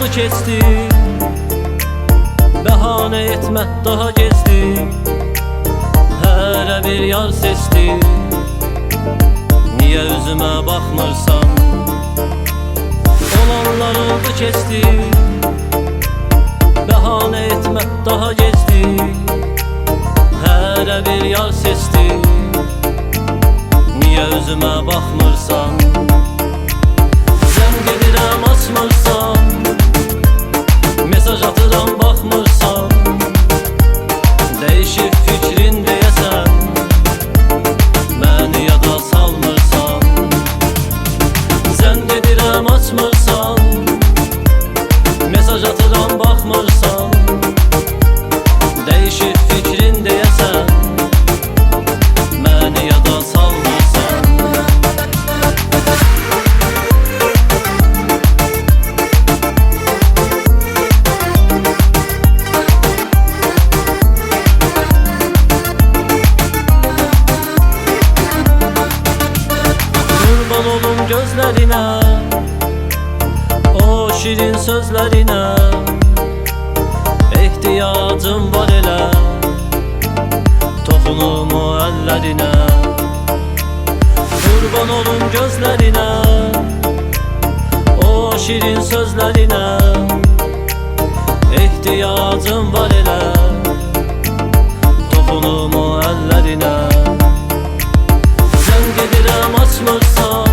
oldu kesti Bahane etme daha gezdi Hele bir yar sesli Niye üzüme bakmırsan? Olanlar oldu kesti Bahane etme daha gezdi Hele bir yar sesli Niye üzüme bakmırsan Olum gözlerine O şirin sözlerine. İhtiyacım var elə Toxunum o əllərinə Kurban olum gözlerine O şirin sözlerine. İhtiyacım var elə Toxunum o əllərinə Sən gedirəm açmırsan